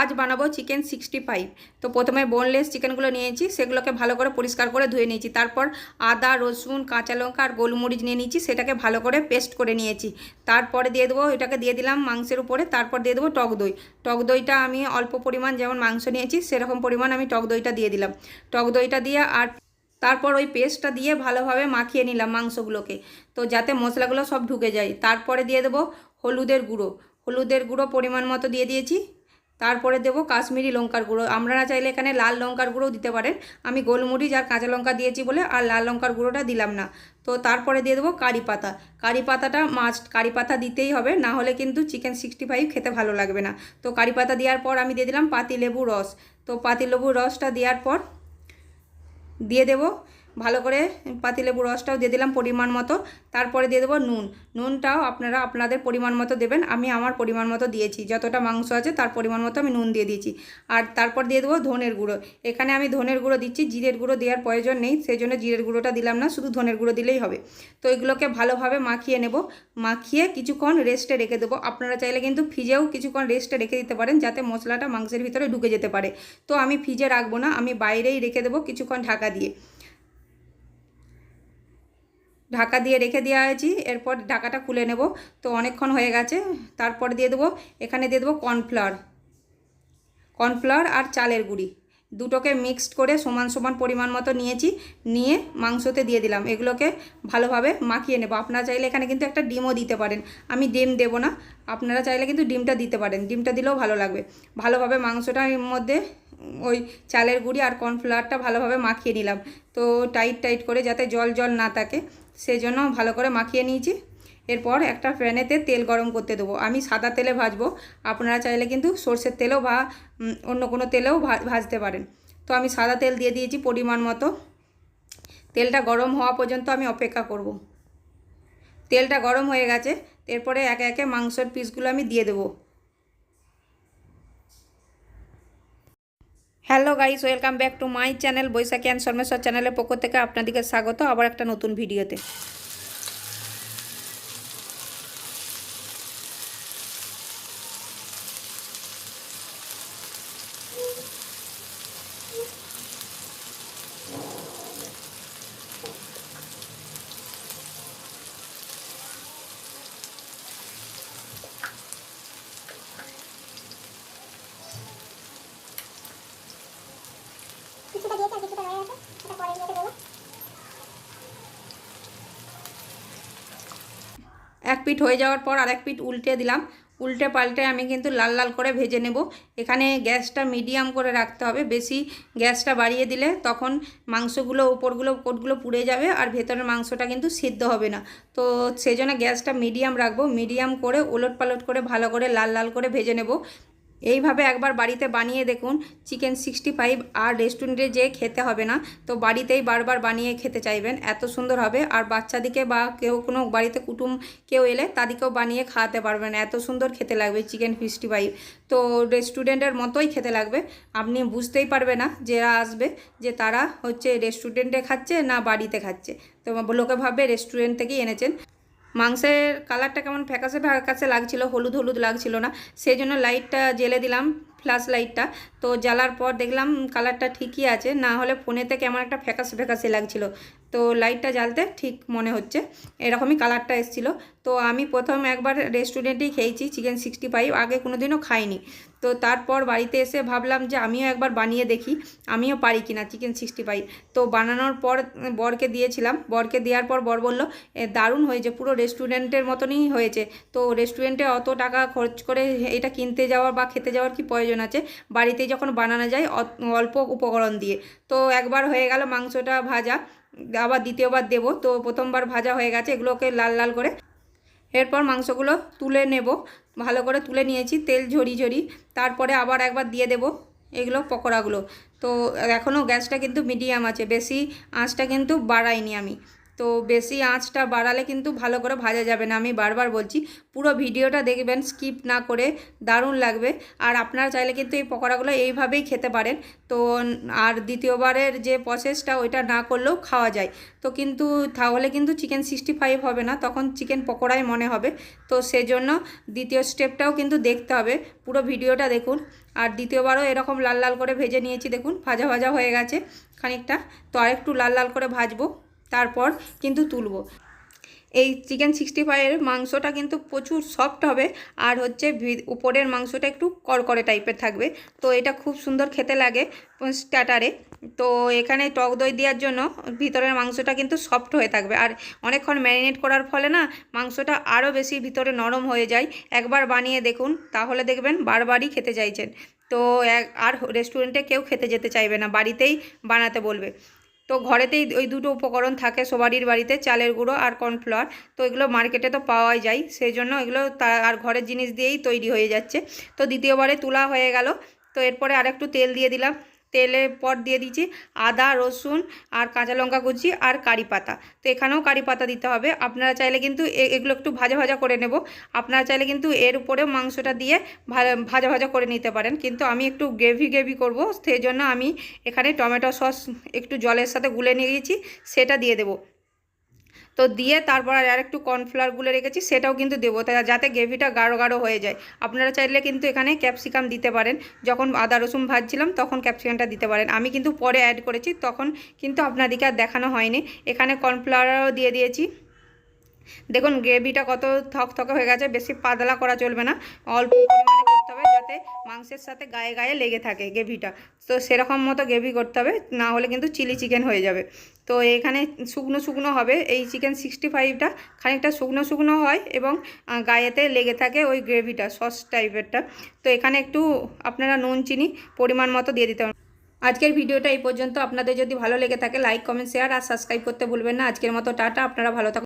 আজ বানাবো chicken sixty five তো প্রথমে বোনলেস চিকেনগুলো নিয়েছি, সেগুলোকে ভালো করে পরিষ্কার করে ধুয়ে নিয়েছি। তারপর আদা, রসুন, কাঁচা লঙ্কা আর গোলমরিচ নিয়ে নিয়েছি, সেটাকে ভালো করে পেস্ট করে নিয়েছি। তারপরে দিয়ে দেবো, এটাকে দিয়ে দিলাম মাংসের উপরে, তারপর দিয়ে দেবো টক দই। টক দইটা আমি অল্প পরিমাণ যেমন মাংস নিয়েছি, সেরকম পরিমাণ আমি টক দইটা দিয়ে দিলাম। টক দইটা দিয়ে আর তারপর ওই পেস্টটা দিয়ে ভালোভাবে মাখিয়ে নিলাম মাংসগুলোকে, তো যাতে মশলাগুলো সব ঢুকে যায়। তারপরে দিয়ে দেবো হলুদের গুঁড়ো। হলুদের গুঁড়ো পরিমাণ মতো দিয়ে দিয়েছি। তারপরে দেবো কাশ্মীরি লঙ্কার গুঁড়ো। আপনারা চাইলে এখানে লাল লঙ্কার গুঁড়োও দিতে পারেন। আমি গোলমরিচ আর কাঁচা লঙ্কা দিয়েছি বলে আর লাল লঙ্কার গুঁড়োটা দিলাম না। তো তারপরে দিয়ে দেবো কারি পাতা। কারি পাতাটা মাস্ট কারি পাতা দিতেই হবে, না হলে কিন্তু চিকেন সিক্সটি ফাইভ খেতে ভালো লাগবে না। তো কারি পাতা দেওয়ার পর আমি দিয়ে দিলাম পাতিলেবু রস। তো পাতিলেবুর রসটা দেওয়ার পর দিয়ে দেবো ভালো করে পাতিলেবু রসটাও দিয়ে দিলাম পরিমাণ মতো। তারপরে দিয়ে দেবো নুন। নুনটাও আপনারা আপনাদের পরিমাণ মতো দেবেন। আমি আমার পরিমাণ মতো দিয়েছি। যতটা মাংস আছে তার পরিমাণ মতো আমি নুন দিয়ে দিয়েছি। আর তারপর দিয়ে দেবো ধনের গুঁড়ো। এখানে আমি ধনের গুঁড়ো দিচ্ছি। জিরের গুঁড়ো দেওয়ার প্রয়োজন নেই। সেই জন্য জিরের গুঁড়োটা দিলাম না। শুধু ধনের গুঁড়ো দিলেই হবে। তো এগুলোকে ভালোভাবে মাখিয়ে নেব। মাখিয়ে কিছুক্ষণ রেস্টে রেখে দেবো। আপনারা চাইলে কিন্তু ফ্রিজেও কিছুক্ষণ রেস্টে রেখে দিতে পারেন যাতে মশলাটা মাংসের ভিতরে ঢুকে যেতে পারে। তো আমি ফ্রিজে রাখব না। আমি বাইরেই রেখে দেবো কিছুক্ষণ ঢাকা দিয়ে। ঢাকা দিয়ে রেখে দেওয়া হয়েছি। এরপর ঢাকাটা খুলে নেব। তো অনেকক্ষণ হয়ে গেছে। তারপর দিয়ে দেবো, এখানে দিয়ে দেবো কর্নফ্লাওয়ার। কর্নফ্লাওয়ার আর চালের গুঁড়ি। দুটোকে মিক্সড করে সমান সমান পরিমাণ মতো নিয়েছি। নিয়ে মাংসতে দিয়ে দিলাম। এগুলোকে ভালোভাবে মাখিয়ে নেব। আপনারা চাইলে এখানে কিন্তু একটা ডিমও দিতে পারেন। আমি ডিম দেবো না। আপনারা চাইলে কিন্তু ডিমটা দিতে পারেন। ডিমটা দিলেও ভালো লাগবে। ভালোভাবে মাংসটার মধ্যে ওই চালের গুঁড়ি আর কর্নফ্লাওয়ারটা ভালোভাবে মাখিয়ে নিলাম। তো টাইট টাইট করে যাতে জল জল না থাকে। সেই জন্য ভালো করে মাখিয়ে নিয়েছি। এরপর একটা প্যানেতে তেল গরম করতে দেবো। আমি সাদা তেলে ভাজবো। আপনারা চাইলে কিন্তু সর্ষের তেলেও বা অন্য কোনো তেলেও ভাজতে পারেন। তো আমি সাদা তেল দিয়ে দিয়েছি পরিমাণ মতো। তেলটা গরম হওয়া পর্যন্ত আমি অপেক্ষা করব। তেলটা গরম হয়ে গেছে। এরপরে একে একে মাংসের পিসগুলো আমি দিয়ে দেবো। Hello guys, welcome back to my channel Baishakhi and Sharmeshwar চ্যানেলের পক্ষ থেকে আপনাদেরকে স্বাগত আবার একটা নতুন ভিডিওতে কিছুটা দিয়েছে আর কিছুটা রয়ে গেছে সেটা পরে ইয়েতে দেবো এক পিঠ হয়ে যাওয়ার পর আর এক পিঠ উল্টে দিলাম। উল্টে পাল্টে আমি কিন্তু লাল লাল করে ভেজে নেব। এখানে গ্যাসটা মিডিয়াম করে রাখতে হবে। বেশি গ্যাসটা বাড়িয়ে দিলে তখন মাংসগুলো, উপরগুলো, কোটগুলো পুড়ে যাবে আর ভেতরের মাংসটা কিন্তু সিদ্ধ হবে না। তো সেই জন্য গ্যাসটা মিডিয়াম রাখব। মিডিয়াম করে ওলট পালট করে ভালো করে লাল লাল করে ভেজে নেব। এইভাবে একবার বাড়িতে বানিয়ে দেখুন, চিকেন সিক্সটি ফাইভ আর রেস্টুরেন্টে যেয়ে খেতে হবে না, তো বাড়িতেই বারবার বানিয়ে খেতে চাইবেন, এত সুন্দর হবে। আর বাচ্চাদিকে বা কেউ কোনো বাড়িতে কুটুম কেউ এলে তাদেরকেও বানিয়ে খাওয়াতে পারবেন, এত সুন্দর খেতে লাগবে চিকেন সিক্সটি ফাইভ তো রেস্টুরেন্টের মতোই খেতে লাগবে। আপনি বুঝতেই পারবে না যারা আসবে যে তারা হচ্ছে রেস্টুরেন্টে খাচ্ছে না বাড়িতে খাচ্ছে। তো লোকে ভাববে রেস্টুরেন্ট থেকেই এনেছেন। মাংসের কালারটা কেমন ফ্যাকাশে ফ্যাকাশে লাগছিল, হলুদ হলুদ লাগছিল না, সেই জন্য লাইটটা জেলে দিলাম। ফ্ল্যাশ লাইটটা তো জ্বালার পর দেখলাম কালারটা ঠিকই আছে, না হলে ফোনেতে কেমন একটা ফ্যাকাসে ফ্যাকাসে লাগছিল। তো লাইটটা জ্বালতে ঠিক মনে হচ্ছে, এরকমই কালারটা এসেছিল। তো আমি প্রথম একবার রেস্টুরেন্টেই খেয়েছি চিকেন সিক্সটি ফাইভ আগে কোনো দিনও খাইনি। তো তারপর বাড়িতে এসে ভাবলাম যে আমিও একবার বানিয়ে দেখি, আমিও পারি কিনা চিকেন সিক্সটি ফাইভ তো বানানোর পর বরকে দিয়েছিলাম, বরকে দেওয়ার পর বর বলল দারুণ হয়েছে, পুরো রেস্টুরেন্টের মতনই হয়েছে। তো রেস্টুরেন্টে অত টাকা খরচ করে এটা কিনতে যাওয়ার বা খেতে যাওয়ার কি প্রয়োজন আছে। বাড়িতেই যখন বানানো যায় অল্প উপকরণ দিয়ে। তো একবার হয়ে গেল মাংসটা ভাজা, আবার দ্বিতীয়বার দেবো। তো প্রথমবার ভাজা হয়ে গেছে, এগুলোকে লাল লাল করে। এরপর মাংসগুলো তুলে নেব, ভালো করে তুলে নিয়েছি, তেল ঝরি ঝরি। তারপরে আবার একবার দিয়ে দেব এগুলো পকোড়াগুলো। তো এখনও গ্যাসটা কিন্তু মিডিয়াম আছে, বেশি আঁচটা কিন্তু বাড়াইনি আমি। তো বেশি আঁচটা বাড়ালে কিন্তু ভালো করে ভাজা যাবে না। আমি বারবার বলছি, পুরো ভিডিওটা দেখবেন স্কিপ না করে দারুণ লাগবে। আর আপনারা চাইলে কিন্তু এই পকোড়াগুলো এইভাবেই খেতে পারেন। তো আর দ্বিতীয়বারের যে প্রসেসটা ওইটা না করলেও খাওয়া যায়। তো কিন্তু তাহলে কিন্তু চিকেন সিক্সটি ফাইভ হবে না, তখন চিকেন পকোড়াই মনে হবে। তো সেজন্য দ্বিতীয় স্টেপটাও কিন্তু দেখতে হবে। পুরো ভিডিওটা দেখুন। আর দ্বিতীয়বারও এরকম লাল লাল করে ভেজে নিয়েছি, দেখুন, ভাজা ভাজা হয়ে গেছে খানিকটা। তো আরেকটু লাল লাল করে ভাজবো। তারপর কিন্তু তুলব। এই চিকেন সিক্সটি ফাইভের মাংসটা কিন্তু প্রচুর সফট হবে, আর হচ্ছে উপরের মাংসটা একটু কড়কড়ে টাইপের থাকবে। তো এটা খুব সুন্দর খেতে লাগে স্ট্যাটারে তো এখানে টক দই দেওয়ার জন্য ভিতরের মাংসটা কিন্তু সফট হয়ে থাকবে। আর অনেকক্ষণ ম্যারিনেট করার ফলে না, মাংসটা আরও বেশি ভিতরে নরম হয়ে যায়। একবার বানিয়ে দেখুন, তাহলে দেখবেন বারবারই খেতে চাইছেন। তো আর রেস্টুরেন্টে কেউ খেতে যেতে চাইবে না, বাড়িতেই বানাতে বলবে। তো ঘরেতেই ওই দুটো উপকরণ থাকে সবারই বাড়িতে, চালের গুঁড়ো আর কর্নফ্লাওয়ার। তো এগুলো মার্কেটে তো পাওয়াই যায় সেই জন্য এগুলো আর ঘরের জিনিস দিয়েই তৈরি হয়ে যাচ্ছে। তো দ্বিতীয়বারে তোলা হয়ে গেল, তো এরপরে আরেকটু তেল দিয়ে দিলাম। তেলের পর দিয়ে দিচ্ছি আদা, রসুন আর কাঁচা লঙ্কা কুচি আর কারি পাতা। তো এখানেও কারি পাতা দিতে হবে। আপনারা চাইলে কিন্তু এগুলো একটু ভাজা ভাজা করে নেব। আপনারা চাইলে কিন্তু এর উপরেও মাংসটা দিয়ে ভাজা ভাজা করে নিতে পারেন। কিন্তু আমি একটু গ্রেভি গ্রেভি করব, সেই জন্য আমি এখানে টমেটো সস একটু জলের সাথে গুলে নিয়ে নিয়েছি, সেটা দিয়ে দেবো। তো দিয়ে তারপর আর একটু কর্নফ্লাওয়ার রেখেছি, সেটাও কিন্তু দেবো। যাতে গ্রেভিটা গাঢ় গাঢ় হয়ে যায়। আপনারা চাইলে কিন্তু এখানে ক্যাপসিকাম দিতে পারেন। যখন আদা, রসুন ভাজছিলাম, তখন ক্যাপসিকামটা দিতে পারেন। আমি কিন্তু পরে অ্যাড করেছি, তখন কিন্তু আপনাদেরকে আর দেখানো হয়নি। এখানে কর্নফ্লাওয়ারও দিয়ে দিয়েছি। দেখুন, গ্রেভিটা কত থকথকে হয়ে গেছে, বেশি পাতলা করা চলবে না। অল্প পরিমাণে যাতে মাংসের সাথে গায়ে গায়ে লেগে থাকে গ্রেভিটা। তো সেরকম মতো গ্রেভি করতে হবে, না হলে কিন্তু চিলি চিকেন হয়ে যাবে। তো এখানে শুকনো শুকনো হবে, এই চিকেন সিক্সটি ফাইভটা খানিকটা শুকনো শুকনো হয় এবং গায়েতে লেগে থাকে ওই গ্রেভিটা, সস টাইপেরটা। তো এখানে একটু আপনারা নুন, চিনি পরিমাণ মতো দিয়ে দিতে হবে আজকের ভিডিওটা এই পর্যন্ত। আপনাদের যদি ভালো লেগে থাকে, লাইক, কমেন্ট, শেয়ার আর সাবস্ক্রাইব করতে ভুলবেন না। আজকের মতো টাটা, আপনারা ভালো থাকুন।